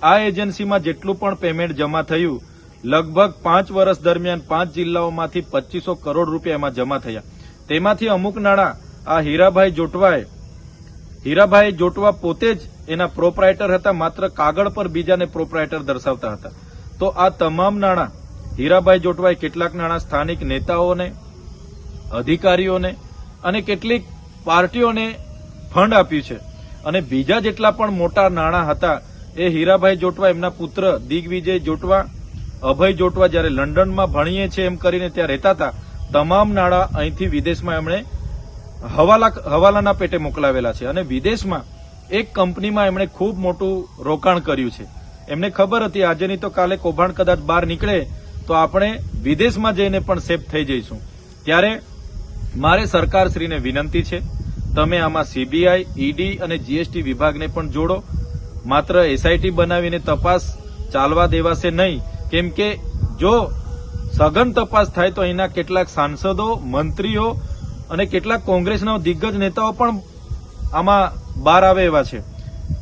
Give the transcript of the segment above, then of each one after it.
આ એજન્સીમાં જેટલું પણ પેમેન્ટ જમા થયું, લગભગ પાંચ વર્ષ દરમિયાન પાંચ જિલ્લાઓમાંથી પચીસો કરોડ રૂપિયા એમાં જમા થયા. તેમાંથી અમુક નાણાં આ હીરાભાઈ જોટવાએ, હીરાભાઈ જોટવા પોતે જ એના પ્રોપરાઇટર હતા, માત્ર કાગળ પર બીજાને પ્રોપરાઇટર દર્શાવતા હતા. તો આ તમામ નાણાં, હીરાભાઈ જોટવાએ કેટલાક નાણાં સ્થાનિક નેતાઓને, અધિકારીઓને અને કેટલીક પાર્ટીઓને ફંડ આપ્યું છે. અને બીજા જેટલા પણ મોટા નાણાં હતા એ હીરાભાઈ જોટવા એમના પુત્ર દિગ્વિજય જોટવા, અભય જોટવા જ્યારે લંડનમાં ભણીએ છે એમ કરીને ત્યાં રહેતા હતા, તમામ નાણાં અહીંથી વિદેશમાં એમણે હવાલા હવાલાના પેટે મોકલાવેલા છે અને વિદેશમાં એક કંપનીમાં એમણે ખૂબ મોટું રોકાણ કર્યું છે. એમને ખબર હતી આજે નહીં તો કાલે કૌભાંડ કદાચ બહાર નીકળે, તો આપણે વિદેશમાં જઈને પણ સેફ થઈ જઈશું. ત્યારે મારે સરકારશ્રીને વિનંતી છે, તમે આમાં સીબીઆઈ ઈડી અને જીએસટી વિભાગને પણ જોડો માત્ર એસઆઈટી બનાવીને તપાસ ચાલવા દેવાશે નહીં. કેમ કે જો સઘન તપાસ થાય તો અહીંના કેટલાક સાંસદો, મંત્રીઓ અને કેટલાક કોંગ્રેસના દિગ્ગજ નેતાઓ પણ આમાં બહાર આવે એવા છે.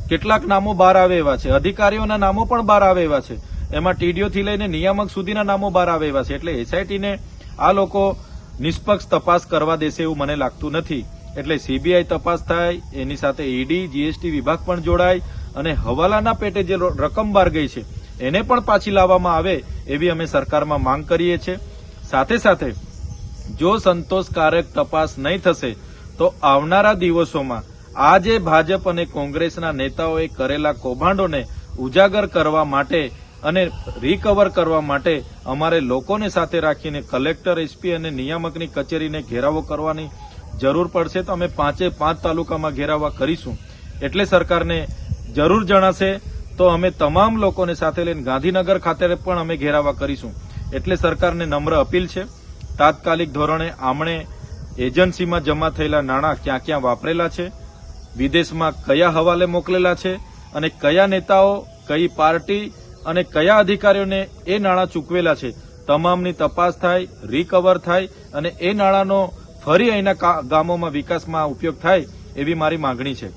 કેટલાક નામો બહાર આવે એવા છે. અધિકારીઓના નામો પણ બહાર આવે એવા છે. એમાં ટીડીઓથી લઈને નિયામક સુધીના નામો બહાર આવે એવા છે. એટલે એસઆઈટીને આ લોકો નિષ્પક્ષ તપાસ કરવા દેશે એવું મને લાગતું નથી. એટલે સીબીઆઈ તપાસ થાય, એની સાથે ઈડી જીએસટી વિભાગ પણ જોડાય અને હવાલાના પેટે જે રકમ બહાર ગઈ છે, એને પણ પાછી લાવવામાં આવે એવી અમે સરકારમાં માંગ કરીએ છીએ. સાથે સાથે, જો સંતોષકારક તપાસ નહીં થશે, તો આવનારા દિવસોમાં આ જે ભાજપ અને કોંગ્રેસના નેતાઓએ કરેલા કૌભાંડોને ઉજાગર કરવા માટે અને રિકવર કરવા માટે અમારે લોકોને સાથે રાખીને કલેક્ટર એસપી અને નિયામકની કચેરીને ઘેરાવો કરવાની જરૂર પડશે. તો અમે પાંચે પાંચ તાલુકામાં ઘેરાવા કરીશું. એટલે સરકારને જરૂર જણાશે, તો અમે તમામ લોકોને સાથે લઈને ગાંધીનગર ખાતે પણ અમે ઘેરાવા કરીશું. એટલે સરકારને નમ્ર અપીલ છે. તાત્કાલિક ધોરણે આમણે એજન્સીમાં જમા થયેલા નાણાં ક્યાં ક્યાં વાપરેલા છે, વિદેશમાં કયા હવાલે મોકલેલા છે, અને કયા નેતાઓ, કઈ પાર્ટી અને કયા અધિકારીઓને એ નાણાં ચૂકવેલા છે, તમામની તપાસ થાય રિકવર થાય, અને એ નાણાંનો ફરી અહીંના ગામોમાં વિકાસમાં ઉપયોગ થાય, એવી મારી માંગણી છે.